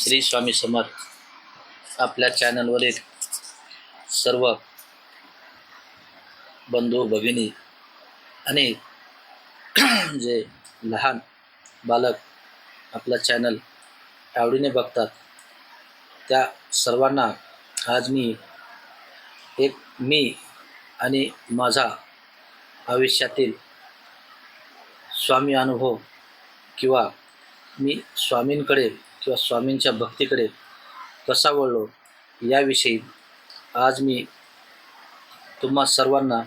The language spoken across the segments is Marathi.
श्री स्वामी समर्थ आपल्या चॅनलवरील सर्व बंधू भगिनी आणि जे लहान बालक आपला चॅनल आवडीने बघतात त्या सर्वांना आज मी एक मी आणि माझा आयुष्यातील स्वामी अनुभव किंवा मी स्वामींकडे किंवा स्वामींच्या भक्तीकडे कसा वळलो याविषयी आज मी तुम्हा सर्वांना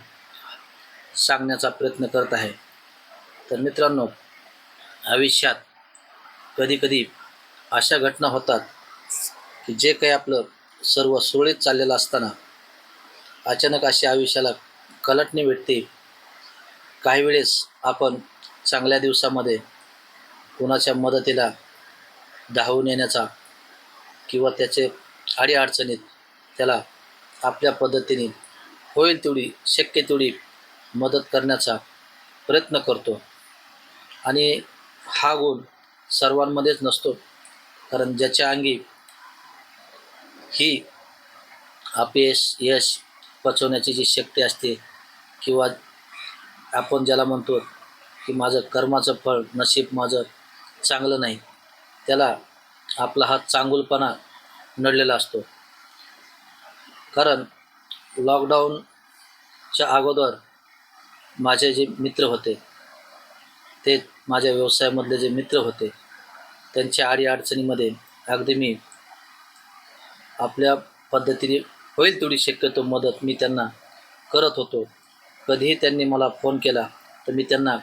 सांगण्याचा प्रयत्न करत आहे. तर मित्रांनो आयुष्यात कधीकधी अशा घटना होतात की जे काही आपलं सर्व सुरळीत चाललेलं असताना अचानक अशी आयुष्याला कलटणी भेटते. काही वेळेस आपण चांगल्या दिवसामध्ये कुणाच्या मदतीला धावून येण्याचा किंवा त्याचे अडीअडचणीत त्याला आपल्या पद्धतीने होईल तेवढी शक्य तेवढी मदत करण्याचा प्रयत्न करतो. आणि हा गुण सर्वांमध्येच नसतो कारण ज्याच्या अंगी ही अपयश यश पचवण्याची जी शक्ती असते किंवा आपण ज्याला म्हणतो की माझं कर्माचं फळ नशीब माझं चांगलं नाही त्याला आपला हा चांगुलपणा नडलेला असतो. कारण लॉकडाऊनच्या अगोदर माझे जे मित्र होते ते माझ्या व्यवसायामधले जे मित्र होते त्यांच्या अडीअडचणीमध्ये अगदी मी आपल्या पद्धतीने होईल तेवढी शक्यतो मदत मी त्यांना करत होतो. कधीही त्यांनी मला फोन केला तर मी त्यांना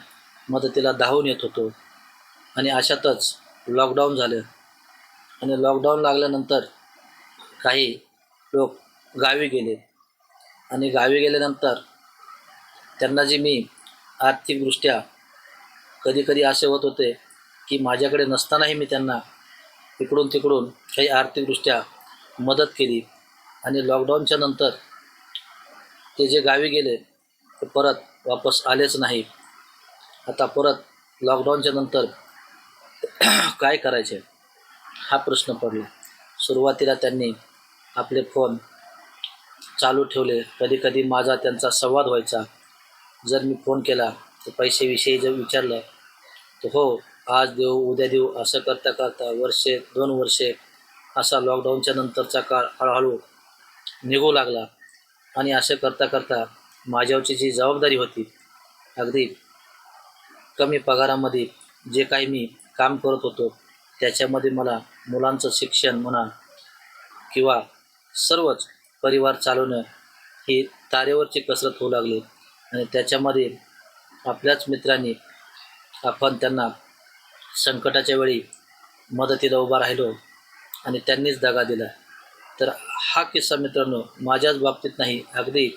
मदतीला धावून येत होतो. आणि अशातच लॉकडाऊन झालं. आणि लॉकडाऊन लागल्यानंतर काही लोक गावी गेले. आणि गावी गेल्यानंतर त्यांना जे मी आर्थिकदृष्ट्या कधीकधी असे होत होते की माझ्याकडे नसतानाही मी त्यांना इकडून तिकडून काही आर्थिकदृष्ट्या मदत केली. आणि लॉकडाऊनच्या नंतर ते जे गावी गेले ते परत वापस आलेच नाही. आता परत लॉकडाऊनच्या नंतर काय करायचे? हा प्रश्न पडला. सुरुवातीला त्यांनी आपले फोन चालू ठेवले. कधीकधी माझा त्यांचा संवाद व्हायचा. जर मी फोन केला तर पैशाविषयी जर विचारलं तर हो आज देऊ उद्या देऊ असं करता करता वर्षे दोन वर्षे असा लॉकडाऊनच्या नंतरचा काळ हळूहळू निघू लागला. आणि असं करता करता माझ्यावरची जी जबाबदारी होती अगदी कमी पगारामध्ये जे काही मी काम करत होतो. त्याच्यामध्ये मला मुलांचं शिक्षण म्हणा किंवा सर्वच परिवार चालवणं ही तारेवरची कसरत होऊ लागली. आणि त्याच्यामध्ये आपल्याच मित्रांनी आपण त्यांना संकटाच्या वेळी मदतीला उभा राहिलो आणि त्यांनीच दगा दिला. तर हा किस्सा मित्रांनो माझ्याच बाबतीत नाही अगदी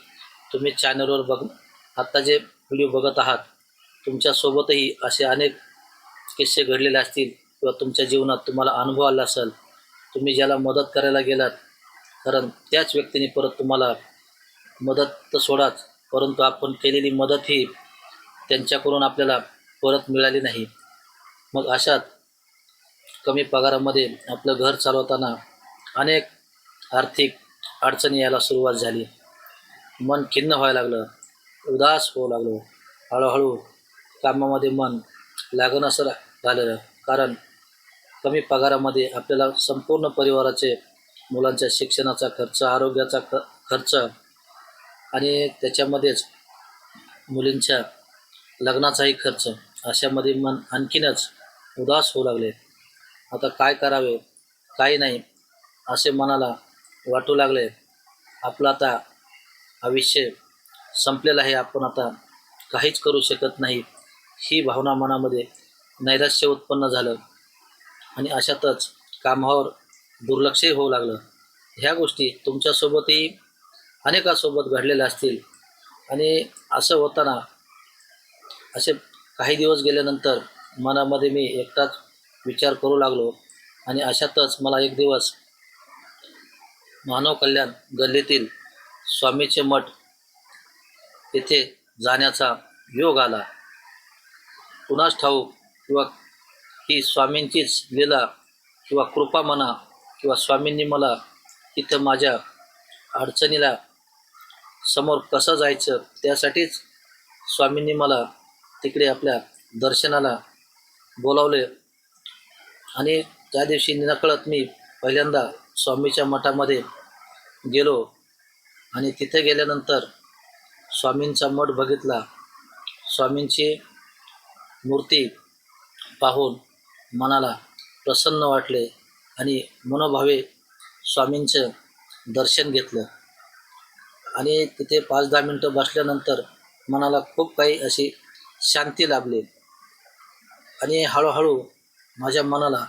तुम्ही चॅनलवर बघ आत्ता जे व्हिडिओ बघत आहात तुमच्यासोबतही असे अनेक किस्से घडलेले असतील किंवा तुमच्या जीवनात तुम्हाला अनुभव आला असेल तुम्ही ज्याला मदत करायला गेलात कारण त्याच व्यक्तीने परत तुम्हाला मदत तर सोडाच परंतु आपण केलेली मदत ही त्यांच्याकडून आपल्याला परत मिळाली नाही. मग अशात कमी पगारामध्ये आपलं घर चालवताना अनेक आर्थिक अडचणी यायला सुरुवात झाली. मन खिन्न व्हायला लागलं उदास होऊ लागलो. हळूहळू कामामध्ये मन लागणं झालेलं कारण कमी पगारामध्ये आपल्याला संपूर्ण परिवाराचे मुलांच्या शिक्षणाचा खर्च आरोग्याचा ख खर्च आणि त्याच्यामध्येच मुलींच्या लग्नाचाही खर्च अशामध्ये मन आणखीनच उदास होऊ लागले. आता काय करावे काही नाही असे मनाला वाटू लागले. आपलं आता आयुष्य संपलेलं आहे आपण आता काहीच करू शकत नाही. ही भावना मनामध्ये नैराश्य उत्पन्न झालं आणि अशातच कामावर दुर्लक्षही होऊ लागलं. ह्या गोष्टी तुमच्यासोबतही अनेकासोबत घडलेल्या असतील. आणि असं होताना असे काही दिवस गेल्यानंतर मनामध्ये मी एकटाच विचार करू लागलो आणि अशातच मला एक दिवस मानव कल्याण गल्लीतील स्वामीचे मठ येथे जाण्याचा योग आला. कुणास ठाऊक किंवा ही स्वामींचीच लीला किंवा कृपा म्हणा किंवा स्वामींनी मला तिथं माझ्या अडचणीला समोर कसं जायचं त्यासाठीच स्वामींनी मला तिकडे आपल्या दर्शनाला बोलावले. आणि त्या दिवशी नकळत मी पहिल्यांदा स्वामीच्या मठामध्ये गेलो आणि तिथे गेल्यानंतर स्वामींचा मठ बघितला. स्वामींची मूर्ती पाहून मनाला प्रसन्न वाटले आणि मनोभावे स्वामींचं दर्शन घेतलं. आणि तिथे पाच दहा मिनटं बसल्यानंतर मनाला खूप काही अशी शांती लाभली. आणि हळूहळू माझ्या मनाला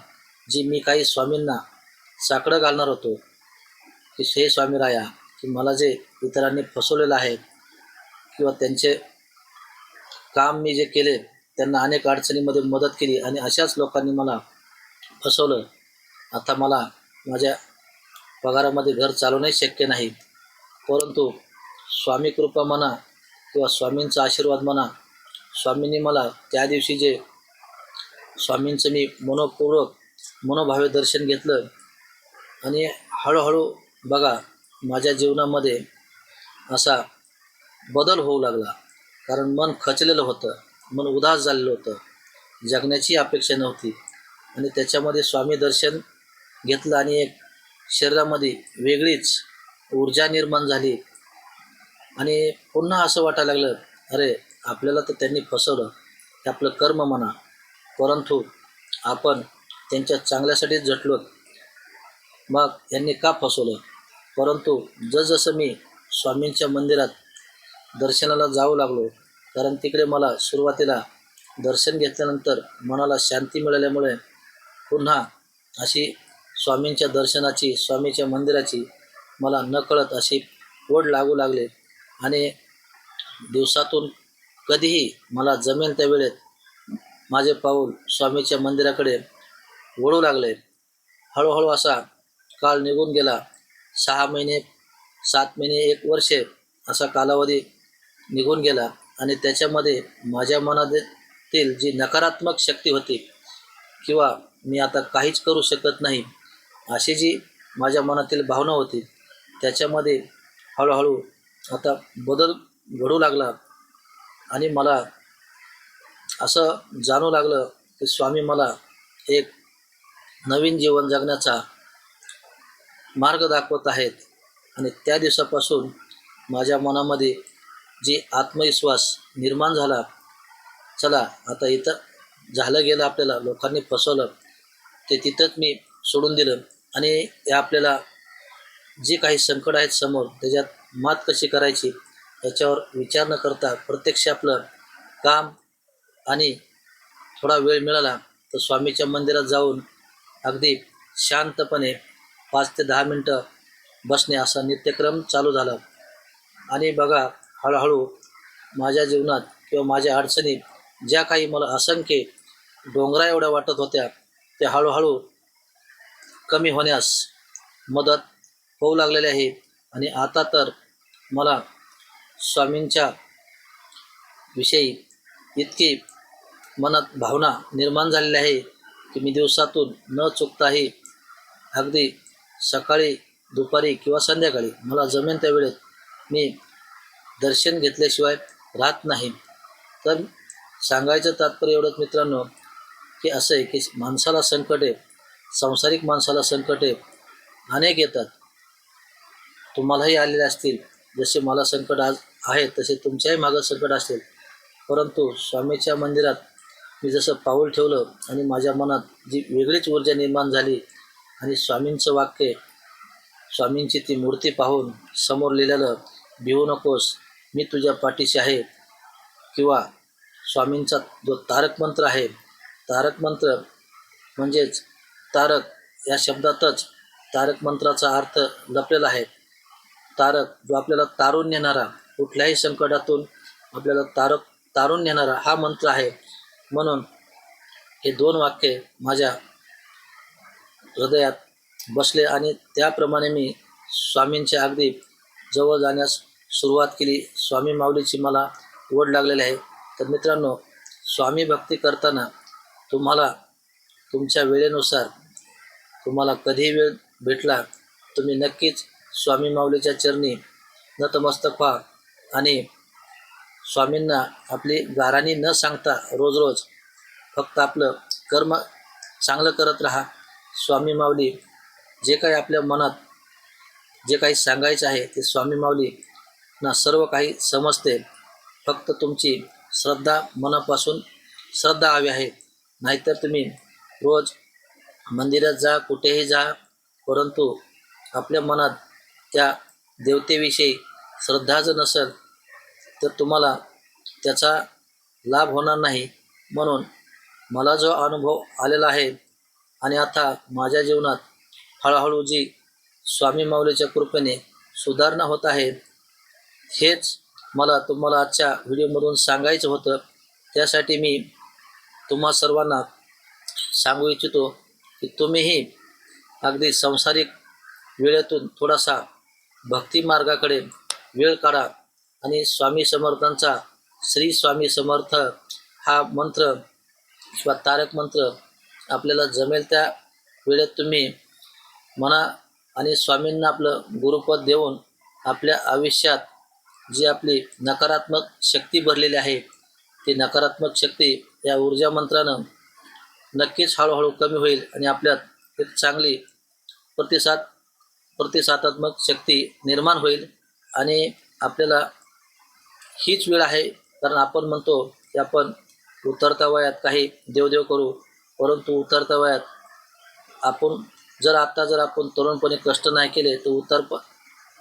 जी मी काही स्वामींना साकडं घालणार होतो की हे स्वामी राया की मला जे इतरांनी फसवलेलं आहे किंवा त्यांचे काम मी जे केले त्यांना अनेक अडचणीमध्ये मदत केली आणि अशाच लोकांनी मला फसवलं. आता मला माझ्या पगारामध्ये घर चालवणे शक्य नाही. परंतु स्वामी कृपा म्हणा किंवा स्वामींचा आशीर्वाद म्हणा स्वामींनी मला त्या दिवशी जे स्वामींचं मी मनोपूर्वक मनोभावे दर्शन घेतलं आणि हळूहळू बघा माझ्या जीवनामध्ये असा बदल होऊ लागला. कारण मन खचलेलं होतं. मन उदास झालेलं होतं. जगण्याची अपेक्षा नव्हती. आणि त्याच्यामध्ये स्वामी दर्शन घेतलं आणि एक शरीरामध्ये वेगळीच ऊर्जा निर्माण झाली. आणि पुन्हा असं वाटायला लागलं अरे आपल्याला तर त्यांनी फसवलं. हे आपलं कर्म म्हणा. परंतु आपण त्यांच्या चांगल्यासाठीच झटलो मग यांनी का फसवलं? परंतु जसजसं मी स्वामींच्या मंदिरात दर्शनाला जाऊ लागलो कारण तिकडे मला सुरुवातीला दर्शन घेतल्यानंतर मनाला शांती मिळाल्यामुळे पुन्हा अशी स्वामींच्या दर्शनाची स्वामीच्या मंदिराची मला नकळत अशी ओढ लागू लागले. आणि दिवसातून कधीही मला जमेल त्या वेळेत माझे पाऊल स्वामीच्या मंदिराकडे वळू लागले. हळूहळू असा काळ निघून गेला. सहा महिने सात महिने एक वर्षे असा कालावधी निघून गेला. आणि त्याच्यामध्ये माझ्या मनातील जी नकारात्मक शक्ती होती किंवा मी आता काहीच करू शकत नाही अशी जी माझ्या मनातील भावना होती त्याच्यामध्ये हळूहळू आता बदल घडू लागला. आणि मला असं जाणू लागलं की स्वामी मला एक नवीन जीवन जगण्याचा मार्ग दाखवत आहेत. आणि त्या दिवसापासून माझ्या मनामध्ये जी आत्मविश्वास निर्माण झाला चला आता इथं झालं गेलं आपल्याला लोकांनी फसवलं ते तिथंच मी सोडून दिलं. आणि या आपल्याला जे काही संकट आहेत समोर त्याच्यात मात कशी करायची याच्यावर विचार न करता प्रत्यक्ष आपलं काम आणि थोडा वेळ मिळाला तर स्वामीच्या मंदिरात जाऊन अगदी शांतपणे पाच ते दहा मिनटं बसणे असा नित्यक्रम चालू झाला. आणि बघा हळूहळू माझ्या जीवनात किंवा माझ्या अडचणीत ज्या काही मला असंख्य डोंगरा एवढ्या वाटत होत्या त्या हळूहळू कमी होण्यास मदत होऊ लागलेली आहे. आणि आता तर मला स्वामींच्या विषयी इतकी मनात भावना निर्माण झालेली आहे की मी दिवसातून न चुकताही अगदी सकाळी दुपारी किंवा संध्याकाळी मला जमेन त्या वेळेत मी दर्शन घेतल्याशिवाय राहत नाही. तर सांगायचं तात्पर्य एवढंच मित्रांनो की असं आहे की माणसाला संकटे सांसारिक माणसाला संकटे अनेक येतात. तुम्हालाही आलेले असतील जसे मला संकट आज आहे तसे तुमच्याही मागं संकट असेल. परंतु स्वामीच्या मंदिरात मी जसं पाऊल ठेवलं आणि माझ्या मनात जी वेगळीच ऊर्जा निर्माण झाली आणि स्वामींचं वाक्य स्वामींची ती मूर्ती पाहून समोर लिहिलेलं भिवू नकोस मी तुझ्या पाठीशी आहे. किंवा स्वामींचा जो तारक मंत्र आहे तारक मंत्र म्हणजेच तारक या शब्दातच तारक मंत्राचा अर्थ लपलेला आहे. तारक जो आपल्याला तारून नेणारा कुठल्याही संकटातून आपल्याला तारक तारून नेणारा हा मंत्र आहे. म्हणून हे दोन वाक्य माझ्या हृदयात बसले आणि त्याप्रमाणे मी स्वामींच्या अगदी जवळ जाण्यास सुरुवात केली. स्वामी माऊलीची मला ओढ लागलेली आहे. तर मित्रांनो स्वामी भक्ती करताना तुम्हाला तुमच्या वेळेनुसार तुम्हाला कधीही वेळ भेटला तुम्ही नक्कीच स्वामी माऊलीच्या चरणी नतमस्तक व्हा आणि स्वामींना आपली गाराणी न सांगता रोज रोज फक्त आपलं कर्म चांगलं करत राहा. स्वामी माऊली जे काही आपल्या मनात जे काही सांगायचं आहे ते स्वामी माऊली ना सर्व काही समजते. फक्त तुमची श्रद्धा मनापासून श्रद्धा हवी आहे. नाहीतर तुम्ही रोज मंदिरात जा कुठेही जा परंतु आपल्या मनात त्या देवतेविषयी श्रद्धा जर नसेल तर तुम्हाला त्याचा लाभ होणार नाही. म्हणून मला जो अनुभव आलेला आहे आणि आता माझ्या जीवनात हळूहळू जी स्वामी माऊलीच्या कृपेने सुधारणा होत आहे हेच मला तुम्हाला आजच्या व्हिडिओमधून सांगायचं होतं. त्यासाठी मी तुम्हा सर्वांना सांगू इच्छितो की तुम्हीही अगदी संसारिक वेळेतून थोडासा भक्ती मार्गाकडे वेळ काढा आणि स्वामी समर्थांचा श्री स्वामी समर्थ हा मंत्र किंवा तारक मंत्र आपल्याला जमेल त्या वेळेत तुम्ही म्हणा आणि स्वामींना आपलं गुरुपद देऊन आपल्या आयुष्यात जी आपली नकारात्मक शक्ती भरलेली आहे ती नकारात्मक शक्ती या ऊर्जा मंत्रानं नक्कीच हळूहळू कमी होईल आणि आपल्यात एक चांगली प्रतिसाद प्रतिसादात्मक शक्ती निर्माण होईल आणि आपल्याला हीच वेळ आहे. कारण आपण म्हणतो की आपण उतरत्या वयात काही देवदेव करू परंतु उतरत्या वयात आपण जर आत्ता जर आपण तरुणपणे कष्ट नाही केले तर उतर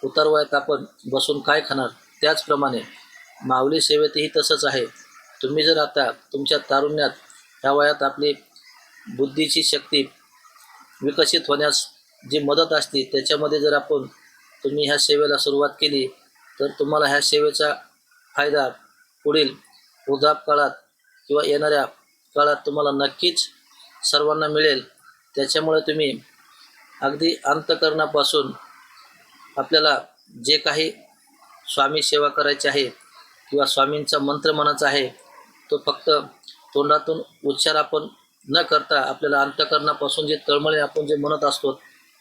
उतर वयात आपण बसून काय खाणार? त्याचप्रमाणे माऊली सेवेतही तसंच आहे. तुम्ही जर आता तुमच्या तारुण्यात ह्या वयात आपली बुद्धीची शक्ती विकसित होण्यास जी मदत असते त्याच्यामध्ये जर आपण तुम्ही ह्या सेवेला सुरुवात केली तर तुम्हाला ह्या सेवेचा फायदा पुढील वृद्धाप काळात किंवा येणाऱ्या काळात तुम्हाला नक्कीच सर्वांना मिळेल. त्याच्यामुळे तुम्ही अगदी अंतकरणापासून आपल्याला जे काही स्वामी सेवा करायची आहे किंवा स्वामींचा मंत्र म्हणायचा आहे तो फक्त तोंडातून उच्चार आपण न करता आपल्याला अंतकरणापासून जे तळमळे आपण जे म्हणत असतो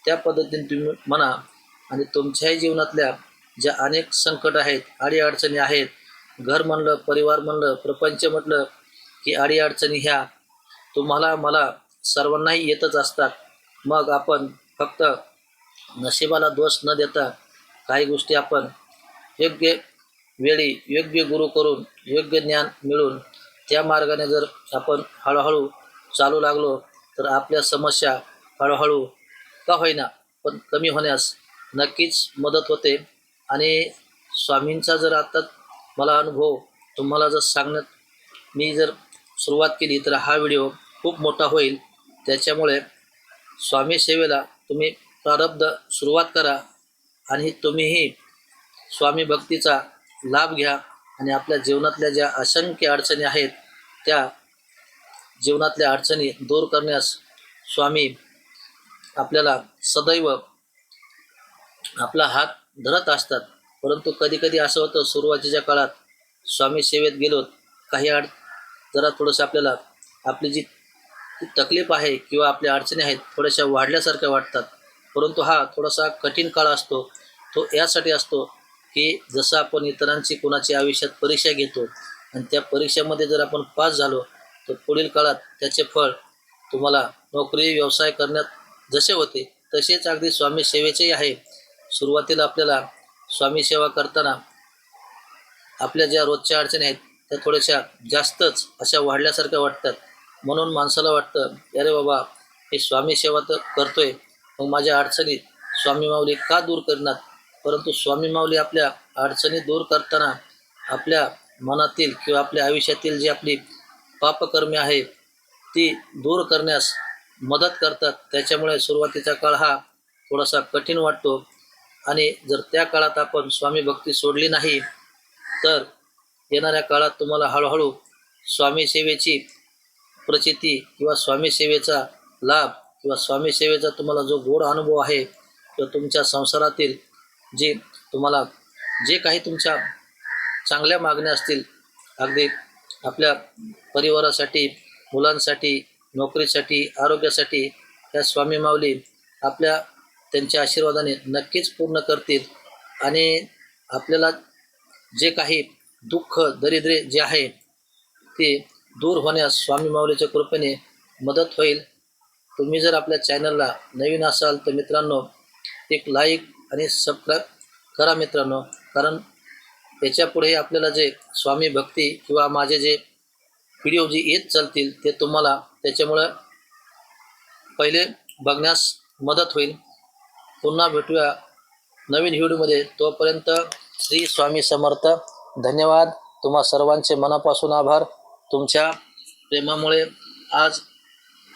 त्या पद्धतीने तुम्ही म्हणा. आणि तुमच्याही जीवनातल्या ज्या अनेक संकट आहेत अडीअडचणी आहेत घर म्हणलं परिवार म्हणलं प्रपंच म्हटलं की अडीअडचणी ह्या तुम्हाला मला सर्वांनाही येतच असतात. मग आपण फक्त नशिबाला दोष न देता काही गोष्टी आपण योग्य वेळी योग्य गुरु करून योग्य ज्ञान मिळून त्या मार्गाने जर आपण हळूहळू चालू लागलो तर आपल्या समस्या हळूहळू का होईना पण कमी होण्यास नक्कीच मदत होते. आणि स्वामींचा जर आता मला अनुभव तुम्हाला जर सांगण्यात मी जर सुरुवात केली तर हा व्हिडिओ खूप मोठा होईल. त्याच्यामुळे स्वामी सेवेला तुम्ही प्रारब्ध सुरुवात करा आणि तुम्हीही स्वामी भक्तीचा लाभ घ्या आणि आपल्या जीवनातल्या ज्या असंख्य अडचणी आहेत त्या जीवनातल्या अडचणी दूर करण्यास स्वामी आपल्याला सदैव आपला हात धरत असतात. परंतु कधीकधी असं होतं सुरुवातीच्या काळात स्वामी सेवेत गेलो काही अड जरा थोडंसं आपल्याला आपली जी तकलीफ आहे किंवा आपल्या अडचणी आहेत थोड्याशा वाढल्यासारख्या वाटतात. परंतु हा थोडासा कठीण काळ असतो तो यासाठी असतो की जसं आपण इतरांची कोणाची आयुष्यात परीक्षा घेतो आणि त्या परीक्षेमध्ये जर आपण पास झालो तर पुढील काळात त्याचे फळ तुम्हाला नोकरी व्यवसाय करण्यात जसे होते तसेच अगदी स्वामी सेवेचेही आहे. सुरुवातीला आपल्याला स्वामी सेवा करताना आपल्या ज्या रोजच्या अडचणी आहेत त्या थोड्याशा जास्तच अशा वाढल्यासारख्या वाटतात. म्हणून माणसाला वाटतं अरे बाबा हे स्वामी सेवा तर करतोय मग माझ्या अडचणी स्वामी माऊली का दूर करणार? परंतु स्वामी माऊली आपल्या अडचणी दूर करताना आपल्या मनातील किंवा आपल्या आयुष्यातील जी आपली पापकर्मे आहे ती दूर करण्यास मदत करतात. त्याच्यामुळे सुरुवातीचा काळ हा थोडासा कठीण वाटतो. आणि जर त्या काळात आपण स्वामी भक्ती सोडली नाही तर येणाऱ्या काळात तुम्हाला हळूहळू स्वामी सेवेची प्रचिती किंवा स्वामी सेवेचा लाभ किंवा स्वामी सेवेचा तुम्हाला जो गोड अनुभव आहे तो तुमच्या संसारातील जे तुम्हाला जे काही तुमच्या चांगल्या मागण्या असतील अगदी आपल्या परिवारासाठी मुलांसाठी नोकरीसाठी आरोग्यासाठी त्या स्वामी माऊली आपल्या त्यांच्या आशीर्वादाने नक्कीच पूर्ण करतील आणि आपल्याला जे काही दुःख दरिद्रे जे आहे ते दूर होण्यास स्वामी माऊलीच्या कृपेने मदत होईल. तुम्ही जर आपल्या चॅनलला नवीन असाल तर मित्रांनो एक लाईक आणि सबस्क्राईब करा मित्रांनो. कारण याच्यापुढे आपल्याला जे स्वामी भक्ती किंवा माझे जे व्हिडिओ जे येत चालतील ते तुम्हाला त्याच्यामुळं पहिले बघण्यास मदत होईल. पुन्हा भेटूया नवीन व्हिडिओमध्ये तोपर्यंत श्री स्वामी समर्थ. धन्यवाद. तुम्हा सर्वांचे मनापासून आभार. तुमच्या प्रेमामुळे आज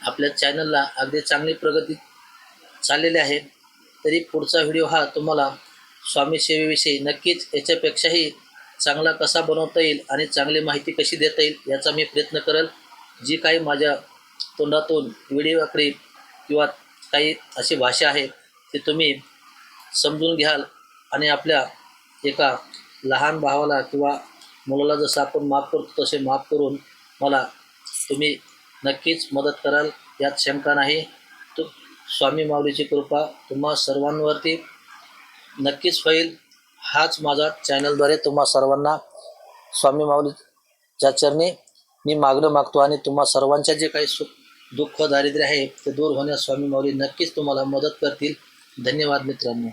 आपल्या चॅनलला अगदी चांगली प्रगती चाललेली आहे. तरी पुढचा व्हिडिओ हा तुम्हाला स्वामी सेवेविषयी नक्कीच याच्यापेक्षाही चांगला कसा बनवता येईल आणि चांगली माहिती कशी देता येईल याचा मी प्रयत्न करेल. जी काही माझ्या तोंडातून व्हिडिओकडे किंवा काही अशी भाषा आहे ती तुम्ही समजून घ्याल आणि आपल्या एका लहान भावाला किंवा मुलाला जसं आपण माफ करतो तसे माफ करून मला तुम्ही नक्कीच मदत कराल. यात शंका नाही. तू स्वामी माऊलीची कृपा तुम्हा सर्वांवरती नक्कीच होईल. हाच माझा चॅनलद्वारे तुम्हा सर्वांना स्वामी माऊलीच्या चरणी मी मागणं मागतो आणि तुम्हा सर्वांच्या जे काही सुख दुःख दारिद्र्य आहे ते दूर होण्यास स्वामी माऊली नक्कीच तुम्हाला मदत करतील. धन्यवाद मित्रांनो.